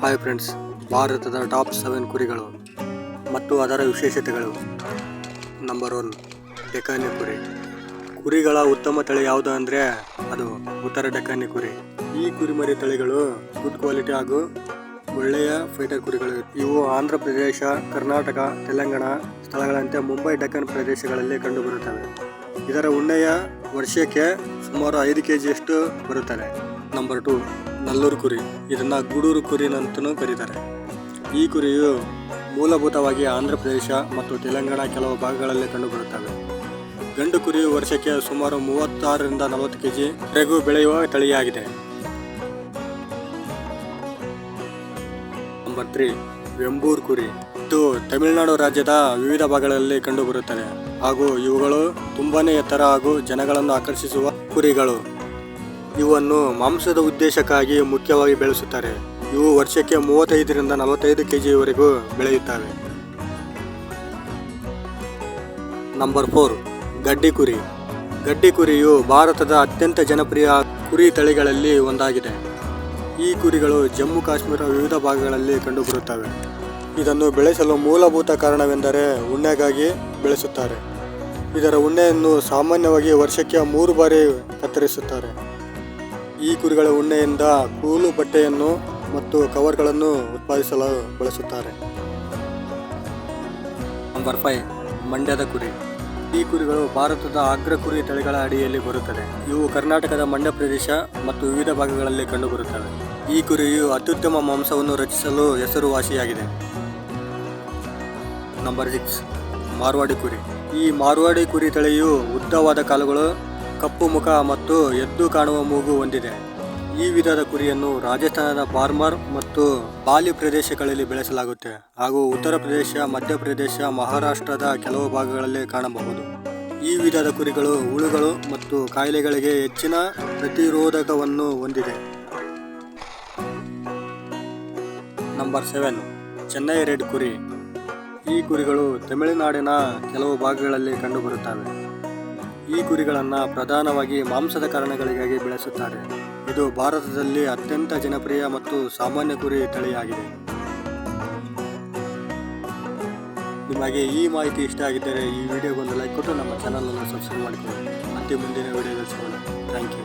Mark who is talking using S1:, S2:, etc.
S1: Hi friends ಭಾರತದ top seven ಕುರಿಗಳು ಮತ್ತು ಅದರ ವಿಶೇಷತೆಗಳು. ನಂಬರ್ ಒನ್ ಡೆಕಾನಿ ಕುರಿ. ಕುರಿಗಳ ಉತ್ತಮ ತಳಿ ಯಾವುದು ಅಂದರೆ ಅದು ಉತ್ತರ ಡೆಕಾನಿ ಕುರಿ. ಈ ಕುರಿಮರಿ ತಳಿಗಳು ಗುಡ್ ಕ್ವಾಲಿಟಿ ಹಾಗೂ ಒಳ್ಳೆಯ ಫೈಟರ್ ಕುರಿಗಳು. ಇವು ಆಂಧ್ರ ಪ್ರದೇಶ, ಕರ್ನಾಟಕ, ತೆಲಂಗಾಣ ಸ್ಥಳಗಳಂತೆ ಮುಂಬೈ ಡೆಕ್ಕನ್ ಪ್ರದೇಶಗಳಲ್ಲಿ ಕಂಡುಬರುತ್ತವೆ. ಇದರ ಉಣ್ಣೆಯ ವರ್ಷಕ್ಕೆ ಸುಮಾರು ಐದು ಕೆ ಜಿಯಷ್ಟು ಬರುತ್ತದೆ ನಂಬರ್ ಟು ನಲ್ಲೂರು ಕುರಿ, ಇದನ್ನ ಗೂಡೂರು ಕುರಿನಂತಲೂ ಕರೀತಾರೆ. ಈ ಕುರಿಯು ಮೂಲಭೂತವಾಗಿ ಆಂಧ್ರ ಪ್ರದೇಶ ಮತ್ತು ತೆಲಂಗಾಣ ಕೆಲವು ಭಾಗಗಳಲ್ಲಿ ಕಂಡುಬರುತ್ತವೆ. ಗಂಡು ಕುರಿಯು ವರ್ಷಕ್ಕೆ ಸುಮಾರು ಮೂವತ್ತಾರರಿಂದ ನಲವತ್ತು ಕೆ ಜಿವರೆಗೂ ಬೆಳೆಯುವ ತಳಿಯಾಗಿದೆ. ನಂಬರ್ ತ್ರೀ, ವೆಂಬೂರ್ ಕುರಿ. ಇದು ತಮಿಳುನಾಡು ರಾಜ್ಯದ ವಿವಿಧ ಭಾಗಗಳಲ್ಲಿ ಕಂಡುಬರುತ್ತದೆ ಹಾಗೂ ಇವುಗಳು ತುಂಬಾನೇ ಎತ್ತರ ಹಾಗೂ ಜನಗಳನ್ನು ಆಕರ್ಷಿಸುವ ಕುರಿಗಳು. ಇವನ್ನು ಮಾಂಸದ ಉದ್ದೇಶಕ್ಕಾಗಿ ಮುಖ್ಯವಾಗಿ ಬೆಳೆಸುತ್ತಾರೆ. ಇವು ವರ್ಷಕ್ಕೆ ಮೂವತ್ತೈದರಿಂದ ನಲವತ್ತೈದು ಕೆಜಿವರೆಗೂ ಬೆಳೆಯುತ್ತವೆ. ನಂಬರ್ ಫೋರ್ ಗಡ್ಡಿ ಕುರಿ. ಗಡ್ಡಿ ಕುರಿಯು ಭಾರತದ ಅತ್ಯಂತ ಜನಪ್ರಿಯ ಕುರಿ ತಳಿಗಳಲ್ಲಿ ಒಂದಾಗಿದೆ. ಈ ಕುರಿಗಳು ಜಮ್ಮು ಕಾಶ್ಮೀರ ವಿವಿಧ ಭಾಗಗಳಲ್ಲಿ ಕಂಡುಬರುತ್ತವೆ. ಇದನ್ನು ಬೆಳೆಸಲು ಮೂಲಭೂತ ಕಾರಣವೆಂದರೆ ಉಣ್ಣೆಗಾಗಿ ಬೆಳೆಸುತ್ತಾರೆ. ಇದರ ಉಣ್ಣೆಯನ್ನು ಸಾಮಾನ್ಯವಾಗಿ ವರ್ಷಕ್ಕೆ ಮೂರು ಬಾರಿ ಕತ್ತರಿಸುತ್ತಾರೆ. ಈ ಕುರಿಗಳ ಉಣ್ಣೆಯಿಂದ ಕೂಲು ಬಟ್ಟೆಯನ್ನು ಮತ್ತು ಕವರ್ಗಳನ್ನು ಉತ್ಪಾದಿಸಲು ಬಳಸುತ್ತಾರೆ. ನಂಬರ್ ಫೈವ್, ಮಂಡ್ಯದ ಕುರಿ. ಈ ಕುರಿಗಳು ಭಾರತದ ಅಗ್ರ ಕುರಿ ತಳಿಗಳ ಅಡಿಯಲ್ಲಿ ಬರುತ್ತದೆ ಇವು ಕರ್ನಾಟಕದ ಮಂಡ್ಯ ಪ್ರದೇಶ ಮತ್ತು ವಿವಿಧ ಭಾಗಗಳಲ್ಲಿ ಕಂಡುಬರುತ್ತವೆ. ಈ ಕುರಿಯು ಅತ್ಯುತ್ತಮ ಮಾಂಸವನ್ನು ರಚಿಸಲು ಹೆಸರುವಾಸಿಯಾಗಿದೆ. ನಂಬರ್ ಸಿಕ್ಸ್, ಮಾರ್ವಾಡಿ ಕುರಿ. ಈ ಮಾರ್ವಾಡಿ ಕುರಿ ತಳಿಯು ಉದ್ದವಾದ ಕಾಲುಗಳು ಕಪ್ಪು ಮುಖ ಮತ್ತು ಎದ್ದು ಕಾಣುವ ಮೂಗು ಹೊಂದಿದೆ. ಈ ವಿಧದ ಕುರಿಯನ್ನು ರಾಜಸ್ಥಾನದ ಬಾರ್ಮರ್ ಮತ್ತು ಬಾಲಿ ಪ್ರದೇಶಗಳಲ್ಲಿ ಬೆಳೆಸಲಾಗುತ್ತೆ. ಹಾಗೂ ಉತ್ತರ ಪ್ರದೇಶ ಮಧ್ಯಪ್ರದೇಶ ಮಹಾರಾಷ್ಟ್ರದ ಕೆಲವು ಭಾಗಗಳಲ್ಲಿ ಕಾಣಬಹುದು. ಈ ವಿಧದ ಕುರಿಗಳು ಹುಳುಗಳು ಮತ್ತು ಕಾಯಿಲೆಗಳಿಗೆ ಹೆಚ್ಚಿನ ಪ್ರತಿರೋಧಕವನ್ನು ಹೊಂದಿದೆ. ನಂಬರ್ ಸೆವೆನ್, ಚೆನ್ನೈ ರೆಡ್ ಕುರಿ. ಈ ಕುರಿಗಳು ತಮಿಳುನಾಡಿನ ಕೆಲವು ಭಾಗಗಳಲ್ಲಿ ಕಂಡುಬರುತ್ತವೆ. ಈ ಕುರಿಗಳನ್ನು ಪ್ರಧಾನವಾಗಿ ಮಾಂಸದ ಕಾರಣಗಳಿಗಾಗಿ ಬೆಳೆಸುತ್ತಾರೆ. ಇದು ಭಾರತದಲ್ಲಿ ಅತ್ಯಂತ ಜನಪ್ರಿಯ ಮತ್ತು ಸಾಮಾನ್ಯ ಕುರಿ ತಳಿಯಾಗಿದೆ. ನಿಮಗೆ ಈ ಮಾಹಿತಿ ಇಷ್ಟ ಆಗಿದ್ದರೆ ಈ ವಿಡಿಯೋಗೊಂದು ಲೈಕ್ ಕೊಟ್ಟು ನಮ್ಮ ಚಾನಲನ್ನು ಸಬ್ಸ್ಕ್ರೈಬ್ ಮಾಡಿಕೊಳ್ಳಿ. ಮತ್ತೆ ಮುಂದಿನ ವಿಡಿಯೋದಲ್ಲಿ ಸಿಗೋಣ. Thank you.